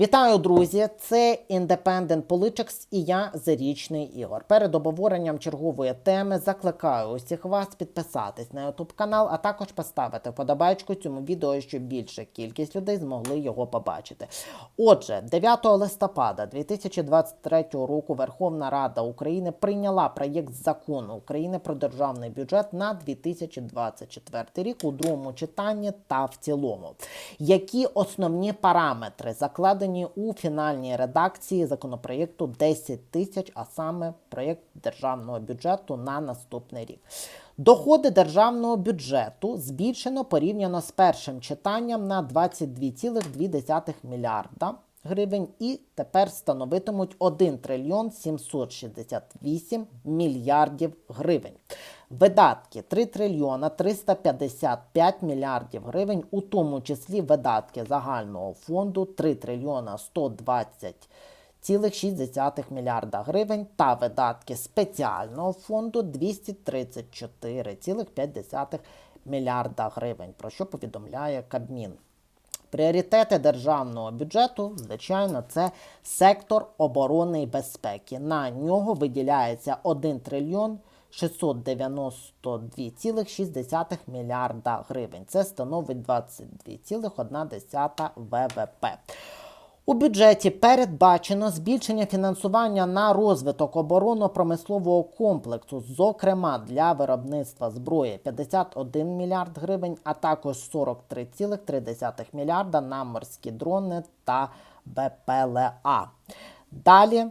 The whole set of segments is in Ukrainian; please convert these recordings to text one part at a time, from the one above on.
Вітаю, друзі! Це Independent Politics і я Зарічний Ігор. Перед обговоренням чергової теми закликаю усіх вас підписатись на YouTube канал, а також поставити вподобайку цьому відео, щоб більша кількість людей змогли його побачити. Отже, 9 листопада 2023 року Верховна Рада України прийняла проєкт закону України про державний бюджет на 2024 рік у другому читанні та в цілому. Які основні параметри закладені у фінальній редакції законопроєкту 10 тисяч, а саме проєкт державного бюджету на наступний рік. Доходи державного бюджету збільшено порівняно з першим читанням на 22,2 мільярда гривень і тепер становитимуть 1 трильйон 768 мільярдів гривень. Видатки 3 трильйона 355 мільярдів гривень, у тому числі видатки загального фонду 3 трильйона 120 2,6 мільярда гривень та видатки спеціального фонду 234,5 мільярда гривень, про що повідомляє Кабмін. Пріоритети державного бюджету, звичайно, це сектор оборони і безпеки. На нього виділяється 1 трильйон 692,6 мільярда гривень. Це становить 22,1 ВВП. У бюджеті передбачено збільшення фінансування на розвиток оборонно-промислового комплексу, зокрема для виробництва зброї 51 мільярд гривень, а також 43,3 мільярда на морські дрони та БПЛА. Далі.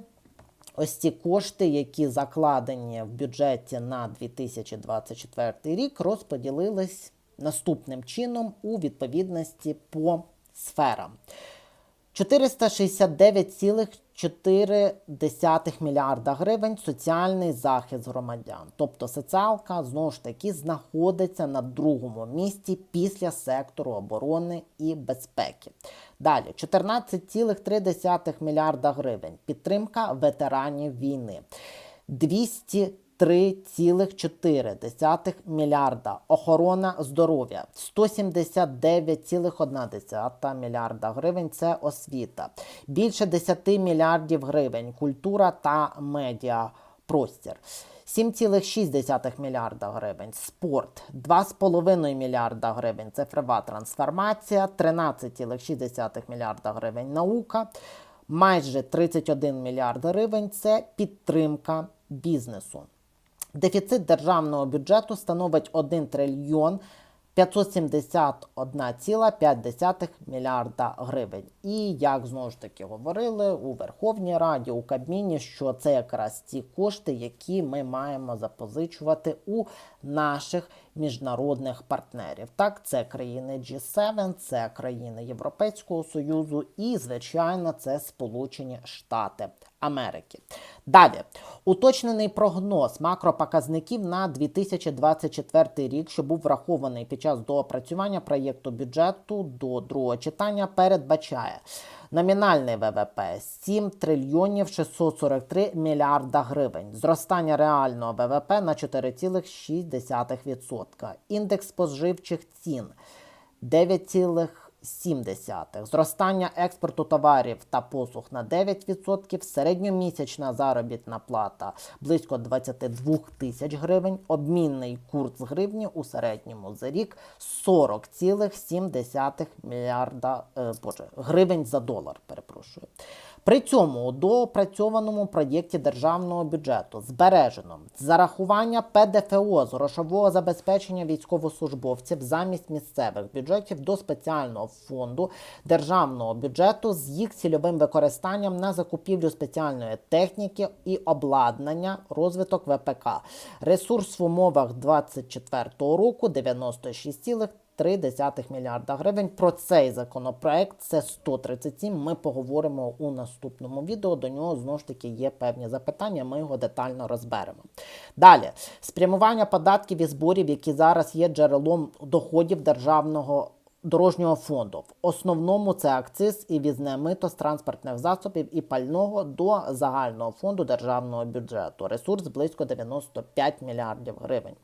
Ось ці кошти, які закладені в бюджеті на 2024 рік, розподілились наступним чином у відповідності по сферам. 469,4 мільярда гривень соціальний захист громадян. Тобто соціалка знову ж таки знаходиться на другому місці після сектору оборони і безпеки. Далі 14,3 мільярда гривень. Підтримка ветеранів війни. 200 3,4 мільярда. Охорона здоров'я 179,1 мільярда гривень. Це освіта. Більше 10 мільярдів гривень. Культура та медіа простір. 7,6 мільярда гривень. Спорт 2,5 мільярда гривень. Цифрова трансформація, 13,6 мільярда гривень. Наука. Майже 31 мільярд гривень це підтримка бізнесу. Дефіцит державного бюджету становить 1 трильйон 571,5 мільярда гривень. І як знову ж таки говорили у Верховній Раді, у Кабміні, що це якраз ті кошти, які ми маємо запозичувати у наших міжнародних партнерів. Так, це країни G7, це країни Європейського Союзу і, звичайно, це Сполучені Штати Америки. Далі уточнений прогноз макропоказників на 2024 рік, що був врахований під час доопрацювання проєкту бюджету до другого читання, передбачає. Номінальний ВВП 7 трильйонів 643 мільярда гривень. Зростання реального ВВП на 4,6%. Індекс споживчих цін 9,7%. Зростання експорту товарів та послуг на 9%. Середньомісячна заробітна плата близько 22 тисяч гривень. Обмінний курс гривні у середньому за рік 40,7 мільярда е, боже, гривень за долар. Перепрошую. При цьому у доопрацьованому проєкті державного бюджету збережено зарахування ПДФО з грошового забезпечення військовослужбовців замість місцевих бюджетів до спеціального фонду державного бюджету з їх цільовим використанням на закупівлю спеціальної техніки і обладнання, розвиток ВПК. Ресурс в умовах 2024 року 96,3 3,3 мільярда гривень. Про цей законопроект це 137. Ми поговоримо у наступному відео. До нього знову ж таки є певні запитання. Ми його детально розберемо. Далі спрямування податків і зборів, які зараз є джерелом доходів державного. Дорожнього фонду в основному це акциз і візне мито з транспортних засобів і пального до загального фонду державного бюджету. Ресурс близько 95 мільярдів гривень.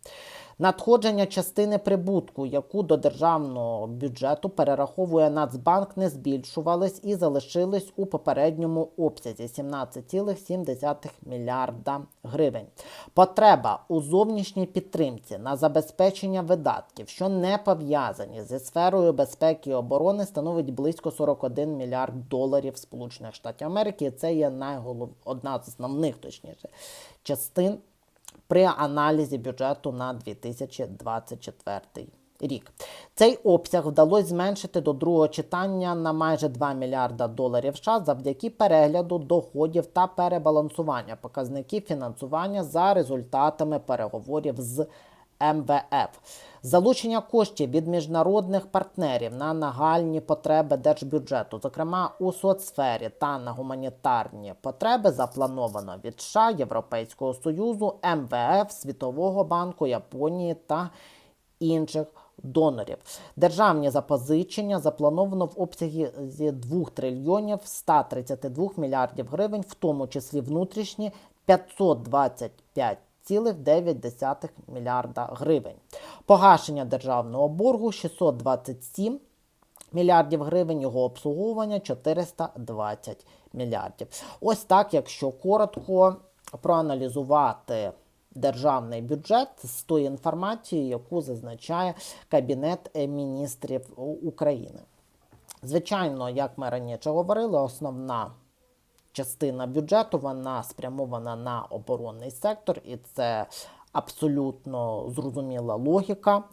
Надходження частини прибутку, яку до державного бюджету перераховує Нацбанк, не збільшувались і залишились у попередньому обсязі 17,7 мільярда гривень. Потреба у зовнішній підтримці на забезпечення видатків, що не пов'язані зі сферою безпеки і оборони, становить близько 41 мільярд доларів Сполучених Штатів Америки. Це є найголов... одна з основних, точніше, частин при аналізі бюджету на 2024 рік. Цей обсяг вдалося зменшити до другого читання на майже 2 мільярда доларів США завдяки перегляду доходів та перебалансування показників фінансування за результатами переговорів з МВФ. Залучення коштів від міжнародних партнерів на нагальні потреби держбюджету, зокрема у соцсфері та на гуманітарні потреби, заплановано від США, Європейського Союзу, МВФ, Світового банку, Японії та інших донорів. Державні запозичення заплановано в обсягі зі 2 трильйонів 132 мільярдів гривень, в тому числі внутрішні 525 1,9 мільярда гривень. Погашення державного боргу 627 мільярдів гривень, його обслуговування 420 мільярдів. Ось так, якщо коротко проаналізувати державний бюджет з тої інформації, яку зазначає Кабінет міністрів України. Звичайно, як ми раніше говорили, основна частина бюджету вона спрямована на оборонний сектор, і це абсолютно зрозуміла логіка.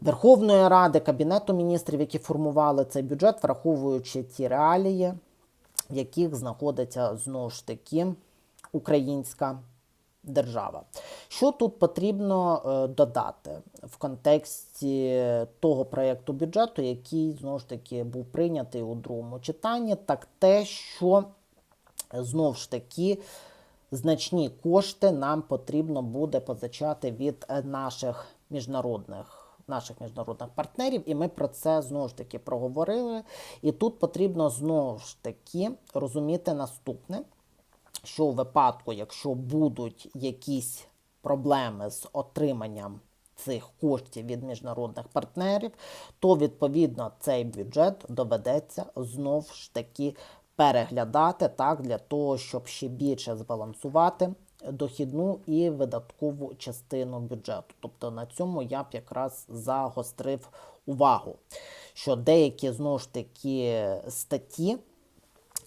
Верховної Ради, Кабінету міністрів, які формували цей бюджет, враховуючи ті реалії, в яких знаходиться знову ж таки українська держава. Що тут потрібно е, додати в контексті того проєкту бюджету, який знову ж таки був прийнятий у другому читанні, так те, що знову ж таки значні кошти нам потрібно буде позичати від е, наших міжнародних. Наших міжнародних партнерів, і ми про це знову ж таки проговорили. І тут потрібно знову ж таки розуміти наступне: що у випадку, якщо будуть якісь проблеми з отриманням цих коштів від міжнародних партнерів, то відповідно цей бюджет доведеться знову ж таки переглядати так для того, щоб ще більше збалансувати дохідну і видаткову частину бюджету. Тобто на цьому я б якраз загострив увагу, що деякі знову ж таки статті.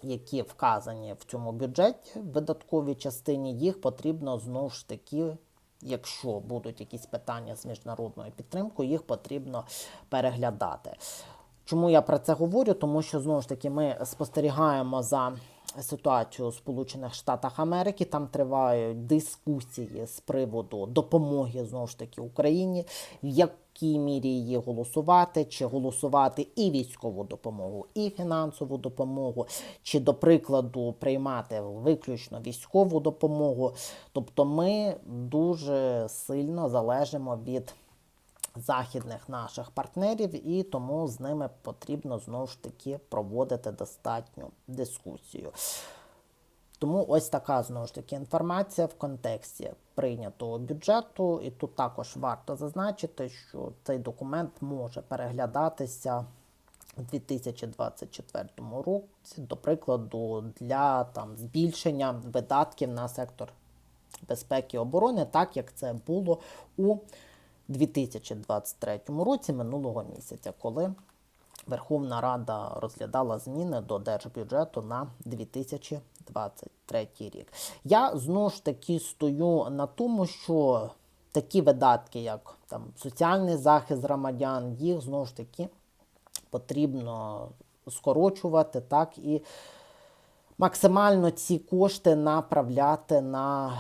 Які вказані в цьому бюджеті в видатковій частині, їх потрібно знову ж таки, якщо будуть якісь питання з міжнародною підтримкою, їх потрібно переглядати. Чому я про це говорю? Тому що знову ж таки ми спостерігаємо за ситуацією у Сполучених Штатах Америки. Там тривають дискусії з приводу допомоги знову ж таки Україні, в якій мірі її голосувати, чи голосувати і військову допомогу, і фінансову допомогу, чи, до прикладу, приймати виключно військову допомогу. Тобто ми дуже сильно залежимо від західних наших партнерів, і тому з ними потрібно знову ж таки проводити достатню дискусію. Тому ось така знову ж таки інформація в контексті прийнятого бюджету. І тут також варто зазначити, що цей документ може переглядатися у 2024 році, до прикладу, для там, збільшення видатків на сектор безпеки і оборони, так як це було у 2023 році минулого місяця, коли Верховна Рада розглядала зміни до держбюджету на 2023 рік. Я знову ж таки стою на тому, що такі видатки, як там соціальний захист громадян, їх знову ж таки потрібно скорочувати, так і максимально ці кошти направляти на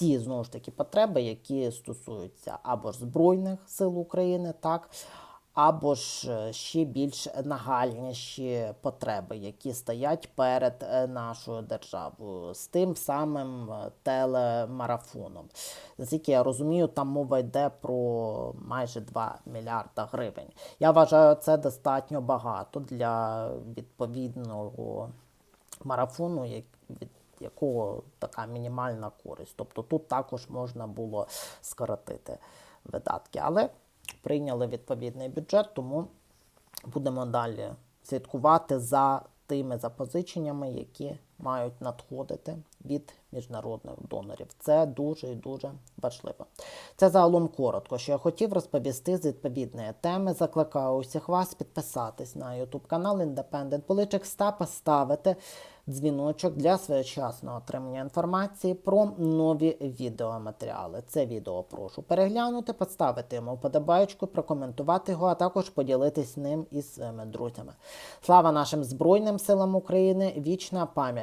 ті знову ж таки потреби, які стосуються або ж Збройних сил України, так, або ж е, ще більш нагальніші потреби, які стоять перед е, нашою державою, з тим самим е, телемарафоном. Наскільки я розумію, там мова йде про майже 2 мільярда гривень. Я вважаю, це достатньо багато для відповідного марафону, від якого така мінімальна користь. Тобто тут також можна було скоротити видатки, але прийняли відповідний бюджет, тому будемо далі слідкувати за тими запозиченнями, які мають надходити від міжнародних донорів. Це дуже і дуже важливо. Це загалом коротко, що я хотів розповісти з відповідної теми. Закликаю усіх вас підписатись на YouTube канал Independent Politics та поставити дзвіночок для своєчасного отримання інформації про нові відеоматеріали. Це відео прошу переглянути, поставити йому вподобайку, прокоментувати його, а також поділитись ним із своїми друзями. Слава нашим Збройним силам України! Вічна